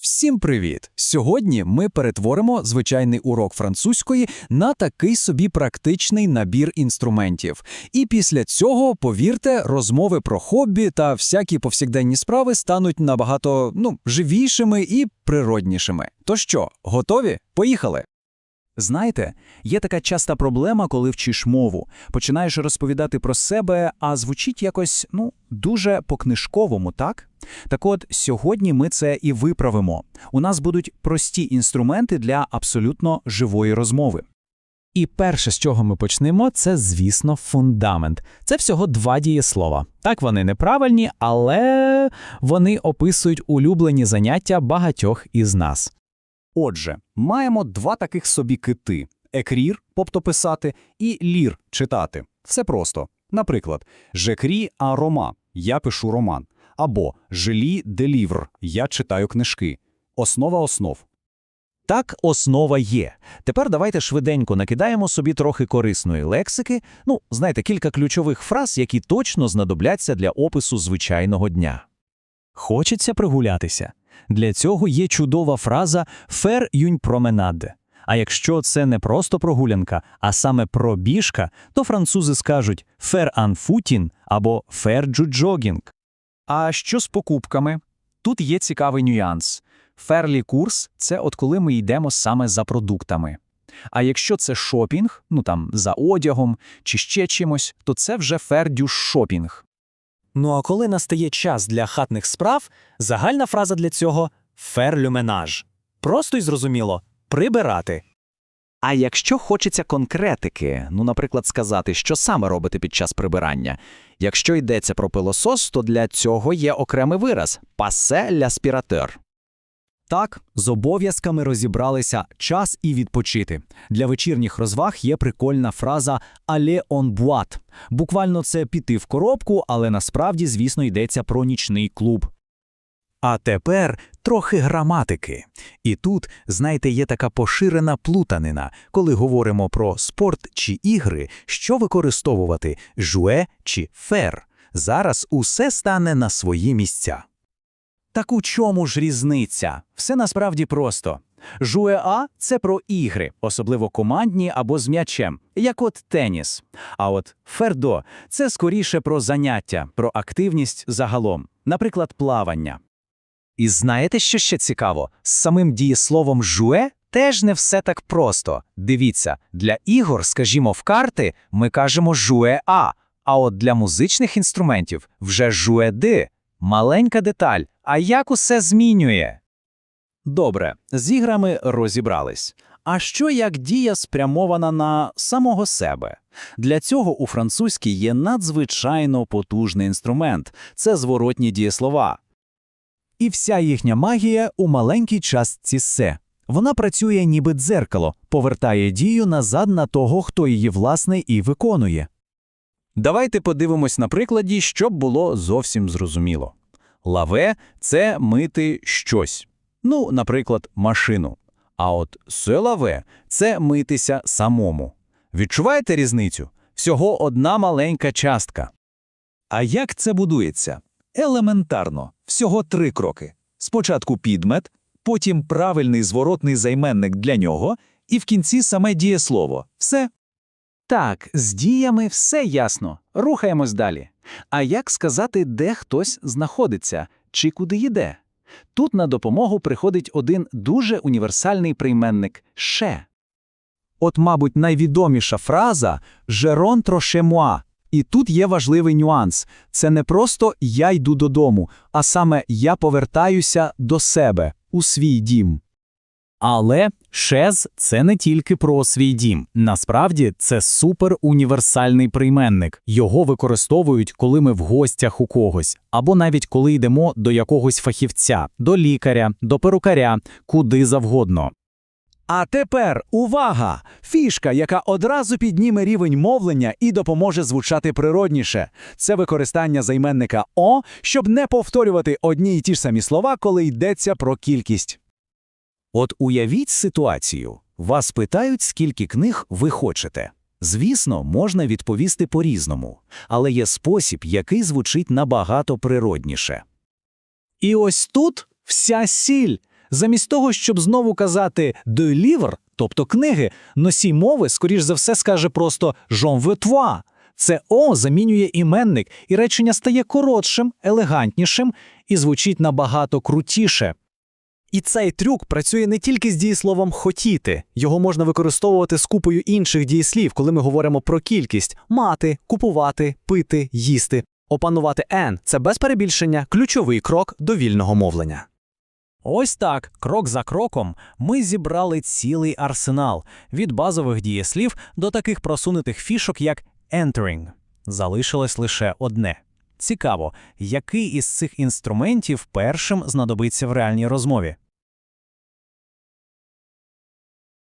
Всім привіт! Сьогодні ми перетворимо звичайний урок французької на такий собі практичний набір інструментів. І після цього, повірте, розмови про хобі та всякі повсякденні справи стануть набагато ну, живішими і природнішими. То що, готові? Поїхали! Знаєте, є така часта проблема, коли вчиш мову. Починаєш розповідати про себе, а звучить якось, ну, дуже по-книжковому, так? Так от, сьогодні ми це і виправимо. У нас будуть прості інструменти для абсолютно живої розмови. І перше, з чого ми почнемо, це, звісно, фундамент. Це всього два дієслова. Так, вони неправильні, але вони описують улюблені заняття багатьох із нас. Отже, маємо два таких собі кити: екрір, тобто писати, і лір читати. Все просто. Наприклад, жекрі а рома я пишу роман, або желі делівр я читаю книжки. Основа основ. Так, основа є. Тепер давайте швиденько накидаємо собі трохи корисної лексики, ну, знаєте, кілька ключових фраз, які точно знадобляться для опису звичайного дня. Хочеться прогулятися. Для цього є чудова фраза «faire une promenade». А якщо це не просто прогулянка, а саме пробіжка, то французи скажуть «faire un footing» або «faire du jogging». А що з покупками? Тут є цікавий нюанс. Ферлі курс це от коли ми йдемо саме за продуктами. А якщо це шопінг, ну там за одягом чи ще чимось, то це вже фердю шопінг. Ну а коли настає час для хатних справ, загальна фраза для цього ферлюменаж. Просто й зрозуміло прибирати. А якщо хочеться конкретики, ну, наприклад, сказати, що саме робити під час прибирання. Якщо йдеться про пилосос, то для цього є окремий вираз пасе l'aspirateur». Так, з обов'язками розібралися час і відпочити. Для вечірніх розваг є прикольна фраза «aller en boîte». Буквально це піти в коробку, але насправді, звісно, йдеться про нічний клуб. А тепер трохи граматики. І тут, знаєте, є така поширена плутанина, коли говоримо про спорт чи ігри, що використовувати жуе чи фер. Зараз усе стане на свої місця. Так у чому ж різниця? Все насправді просто. Жуеа – це про ігри, особливо командні або з м'ячем, як от теніс. А от фердо – це скоріше про заняття, про активність загалом, наприклад, плавання. І знаєте, що ще цікаво? З самим дієсловом «жуе» теж не все так просто. Дивіться, для ігор, скажімо, в карти ми кажемо «жуе-а», а от для музичних інструментів вже «жуе-ди». Маленька деталь, а як усе змінює? Добре, з іграми розібрались. А що як дія спрямована на самого себе? Для цього у французькій є надзвичайно потужний інструмент – це зворотні дієслова. І вся їхня магія у маленькій частці «се». Вона працює ніби дзеркало, повертає дію назад на того, хто її власне і виконує. Давайте подивимось на прикладі, щоб було зовсім зрозуміло. Лаве – це мити щось. Ну, наприклад, машину. А от селаве – це митися самому. Відчуваєте різницю? Всього одна маленька частка. А як це будується? Елементарно, всього три кроки. Спочатку підмет, потім правильний зворотний займенник для нього, і в кінці саме дієслово. Все. Так, з діями все ясно. Рухаємось далі. А як сказати, де хтось знаходиться чи куди йде? Тут на допомогу приходить один дуже універсальний прийменник «ше». От, мабуть, найвідоміша фраза «Je rentre chez moi». І тут є важливий нюанс. Це не просто «я йду додому», а саме «я повертаюся до себе, у свій дім». Але шез це не тільки про свій дім. Насправді це суперуніверсальний прийменник. Його використовують, коли ми в гостях у когось, або навіть коли йдемо до якогось фахівця, до лікаря, до перукаря, куди завгодно. А тепер увага! Фішка, яка одразу підніме рівень мовлення і допоможе звучати природніше. Це використання займенника «о», щоб не повторювати одні й ті ж самі слова, коли йдеться про кількість. От уявіть ситуацію. Вас питають, скільки книг ви хочете. Звісно, можна відповісти по-різному, але є спосіб, який звучить набагато природніше. І ось тут вся сіль. Замість того, щоб знову казати «de тобто книги, носій мови, скоріш за все, скаже просто «j'en veux toi». Це «о» замінює іменник, і речення стає коротшим, елегантнішим і звучить набагато крутіше. І цей трюк працює не тільки з дієсловом хотіти, його можна використовувати з купою інших дієслів, коли ми говоримо про кількість мати, купувати, пити, їсти. Опанувати «n» – це без перебільшення ключовий крок до вільного мовлення. Ось так, крок за кроком, ми зібрали цілий арсенал від базових дієслів до таких просунутих фішок, як entering. Залишилось лише одне. Цікаво, який із цих інструментів першим знадобиться в реальній розмові.